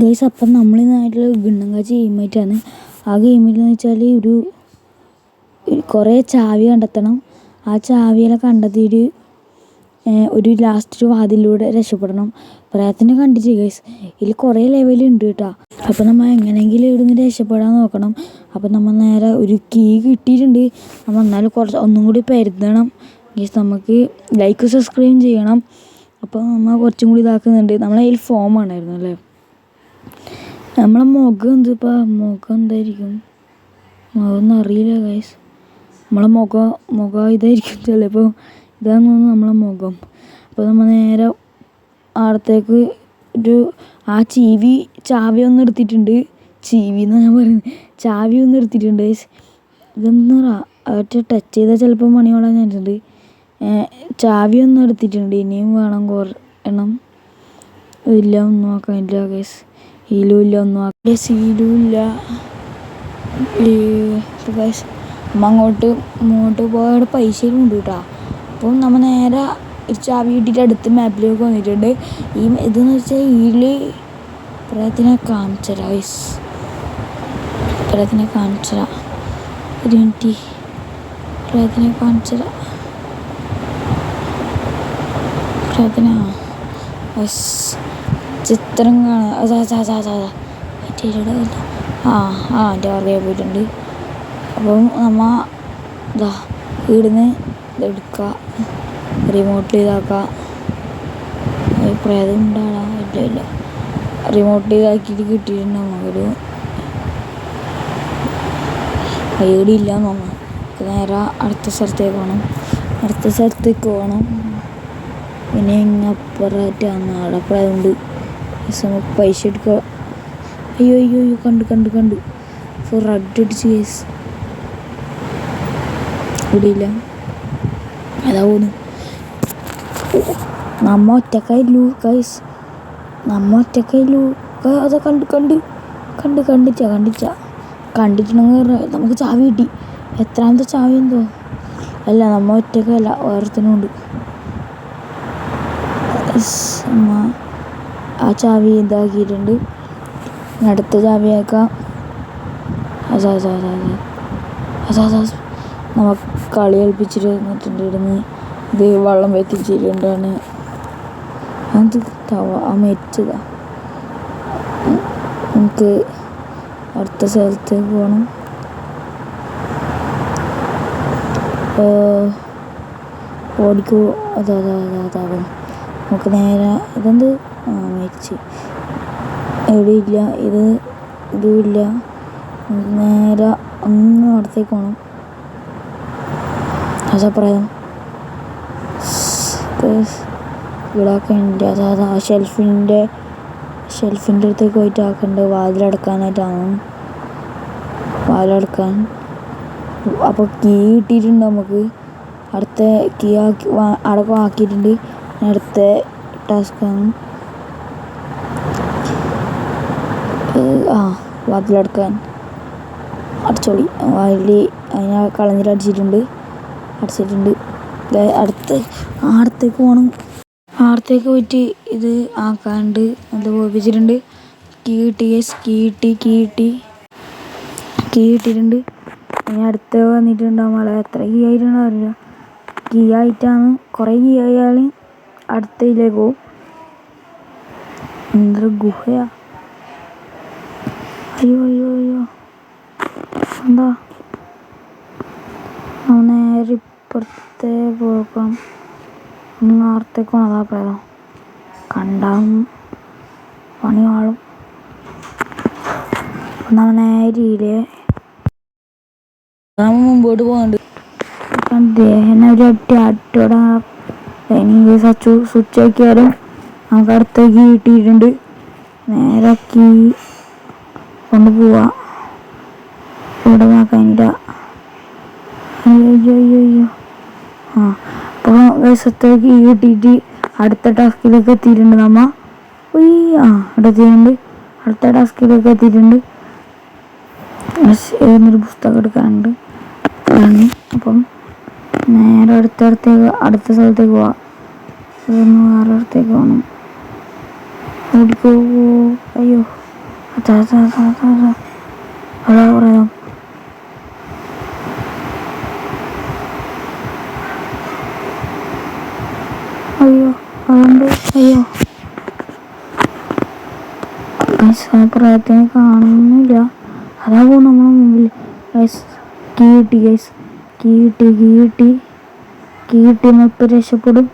Guys അപ്പം നമ്മളിന്നായിട്ടുള്ള ഗിണ്ണങ്കാച്ചി ഗെയിമായിട്ടാണ്. ആ ഗെയിമിൽ എന്ന് വെച്ചാൽ ഒരു കുറേ ചാവി കണ്ടെത്തണം. ആ ചാവിയെല്ലാം കണ്ടെത്തിയിട്ട് ഒരു ലാസ്റ്റ് ഒരു വാതിലൂടെ രക്ഷപ്പെടണം. പ്രയത്നം കണ്ടിട്ട് ഗൈസ്? ഇതിൽ കുറേ ലെവലുണ്ട് കേട്ടോ. അപ്പം നമ്മൾ എങ്ങനെയെങ്കിലും ഇവിടുന്ന് രക്ഷപ്പെടാൻ നോക്കണം. അപ്പം നമ്മൾ നേരെ ഒരു കീ കിട്ടിയിട്ടുണ്ട്. നമ്മൾ എന്നാലും കുറച്ച് ഒന്നും കൂടി പരുതണം. ഗൈസ് നമുക്ക് ലൈക്ക് സബ്സ്ക്രൈബ് ചെയ്യണം. അപ്പോൾ നമ്മൾ കുറച്ചും കൂടി ഇതാക്കുന്നുണ്ട്. നമ്മളതിൽ ഫോം ആണായിരുന്നു അല്ലേ? നമ്മളെ മുഖം എന്തിപ്പാ? മുഖം എന്തായിരിക്കും? അതൊന്നും അറിയില്ല ഗൈസ് നമ്മളെ മുഖം മുഖം ഇതായിരിക്കും ചിലപ്പോൾ ഇതാന്ന് തോന്നുന്നു നമ്മളെ മുഖം. അപ്പോൾ നമ്മൾ നേരെ ആടത്തേക്ക് ഒരു ആ ചീവി ചാവി ഒന്ന് എടുത്തിട്ടുണ്ട്. ചീവി എന്ന് ഞാൻ പറയുന്നത് ചാവി ഒന്ന് എടുത്തിട്ടുണ്ട് ഗൈസ് ഇതെന്താ ഒറ്റ ടച്ച് ചെയ്താൽ ചിലപ്പോൾ മണിയോളാൻ ഞാനുണ്ട് ചാവി ഒന്ന് എടുത്തിട്ടുണ്ട്. ഇനിയും വേണം കുറേ എണ്ണം. ഇല്ല ഒന്നും നോക്കാനില്ല ഗൈസ് ഹീലും ഇല്ല ഒന്നും ആക്കില്ല സീലും ഇല്ല ഗൈസ് നമ്മ അങ്ങോട്ട് അങ്ങോട്ട് പോയ പൈസയും ഉണ്ട് കേട്ടോ അപ്പം നമ്മൾ നേരെ ചാവി കിട്ടിയിട്ട് അടുത്ത് മാപ്പിലേക്ക് വന്നിട്ടുണ്ട്. ഈ ഇതെന്ന് വെച്ചാൽ ഇതിൽ പ്രയത്തിനെ കാണിച്ചല ഗൈസ് പ്രയത്തിനെ കാണിച്ചല ഒരു മിനിറ്റ് പ്രയത്തിനെ കാണിച്ചല പ്രയത്തിന ചിത്രം കാണാൻ അതാ ആ ആ എന്റെ പുറകെ പോയിട്ടുണ്ട്. അപ്പം നമ്മ ഇതാ ഇവിടുന്ന് ഇതെടുക്കുക റിമോട്ടിൽ ഇതാക്കുക പ്രേതം ഉണ്ടാടാ? ഇല്ല ഇല്ല. റിമോട്ടിൽ ഇതാക്കിയിട്ട് കിട്ടിയിട്ടുണ്ട് നമുക്കൊരു ഐഡി ഇല്ല തോന്നുന്നു. നേരെ അടുത്ത സ്ഥലത്തേക്ക് പോകണം അടുത്ത സ്ഥലത്തേക്ക് പോകണം പിന്നെ ഇങ്ങപ്പുറമായിട്ടാണ് അവിടെ പ്രേതമുണ്ട്. നമുക്ക് പൈസ എടുക്കുക. അയ്യോ അയ്യോ അയ്യോ കണ്ടു കണ്ടു കണ്ടു. ഫോർ റെഡ് അടിച്ച് കേസ് ഇവിടെ ഇല്ല അതാ പോണ് നമ്മ ഒറ്റക്കായില്ലു? കൈസ് നമ്മ ഒറ്റക്കായില്ലു? അതാ കണ്ട് കണ്ട്. കണ്ട് കണ്ടിച്ച കണ്ടിച്ച. കണ്ടിട്ടുണ്ടെങ്കിൽ നമുക്ക് ചാവി കിട്ടി. എത്രാമത്തെ ചാവി എന്തോ? അല്ല നമ്മ ഒറ്റക്കല്ല അമ്മ ആ ചാവി ഇതാക്കിയിട്ടുണ്ട്. അടുത്ത ചാവിയാക്കാം അതാ അതാ നമ്മ കളി കളിപ്പിച്ചിട്ട് നിന്നിട്ടുണ്ട് ഇവിടുന്ന് ഇത് വെള്ളം വെത്തിച്ചിട്ടുണ്ടാണ് അത് തവ ആ മരിച്ചതാ നമുക്ക് അടുത്ത സ്ഥലത്തേക്ക് പോകണം ഓടിക്കോ. അതാ അതാ അതാ അതാ. നമുക്ക് നേരെ ഇതെന്ത് ആ മരിച്ച്. ഇല്ല ഇത് ഇതുമില്ല. നേരെ അങ്ങ് അടുത്തേക്ക് പോകണം പറയാം ഇവിടെയൊക്കെ ഉണ്ട് അതായത് ആ ഷെൽഫിന്റെ ഷെൽഫിന്റെ അടുത്തേക്ക് പോയിട്ട് ആക്കണ്ട്? വാതിലടക്കാനായിട്ടാണ്. വാതിലടക്കാൻ. അപ്പോൾ കീ കിട്ടിയിട്ടുണ്ട് നമുക്ക്. അടുത്ത കീ ആക്കി അടക്കം ആക്കിയിട്ടുണ്ട്. അടുത്ത ടാസ്ക്കാണ്. ആ വാതിലടക്കാൻ. അടിച്ചോളി. വാതിൽ അതിനെ കളഞ്ഞിട്ട് അടിച്ചിട്ടുണ്ട്. അടിച്ചിട്ടുണ്ട്. അടുത്ത് ആടത്തേക്ക് പോകണം ആടത്തേക്ക് പോയിട്ട് ഇത് ആക്കാണ്ട് അത് പോയിപ്പിച്ചിട്ടുണ്ട് കീ കിട്ടി കീ കിട്ടി കീ കിട്ടി. കീ കിട്ടിയിട്ടുണ്ട്. ഇനി അടുത്ത് വന്നിട്ടുണ്ടാവും. അത്ര കീ ആയിട്ടുണ്ടാവില്ല കീ ആയിട്ടാണ്. കുറേ കീ ആയാൽ അടുത്തതിലേക്ക് പോകും എന്തൊരു ഗുഹയാ? അയ്യോ അയ്യോ അയ്യോ. എന്താ? നേരെ ഇപ്പുറത്തെ പോകാം. നേരത്തേക്ക് പോണതാ പ്രേതം. കണ്ടാവും പണി വാളും. നേരിയിൽ മുമ്പോട്ട് പോകുന്നുണ്ട് ദേഹനെ ഒരു ഒറ്റ അട്ടോടെ ഇനി സച്ചു സ്വിച്ച് ആക്കിയാലും നമുക്ക് അടുത്തേക്ക് കിട്ടിയിട്ടുണ്ട്. നേരെ കീ കൊണ്ട് പോവാ. ഇവിടെ നോക്കാനില്ല ആ അപ്പോൾ വശത്തേക്ക് കിട്ടിയിട്ട് അടുത്ത ടാസ്കിലേക്ക് എത്തിയിട്ടുണ്ട് നമ്മ. ഉയ്യ ആ ഇവിടെ എത്തിയിട്ടുണ്ട്. അടുത്ത ടാസ്കിലേക്ക് എത്തിയിട്ടുണ്ട്. എന്നൊരു പുസ്തകം എടുക്കാനുണ്ട്. അപ്പം നേരെ അടുത്തടുത്തേക്ക് അടുത്ത സ്ഥലത്തേക്ക് പോവാം. വേറെ അടുത്തേക്ക് പോകണം ഓടിക്കോ അയ്യോ. അച്ഛാ അച്ഛാ അച്ഛാ അച്ഛാ അതാ. പറയാം അയ്യോ അതുകൊണ്ട് അയ്യോ. പ്രായത്തിനെ കാണുന്നില്ല. അതാ പോകും നമ്മളെ മുമ്പിൽ ഗൈസ് കീ കിട്ടി ഗൈസ് കിട്ടി കീട്ടി കീട്ടി മുപ്പ് രക്ഷപ്പെടും.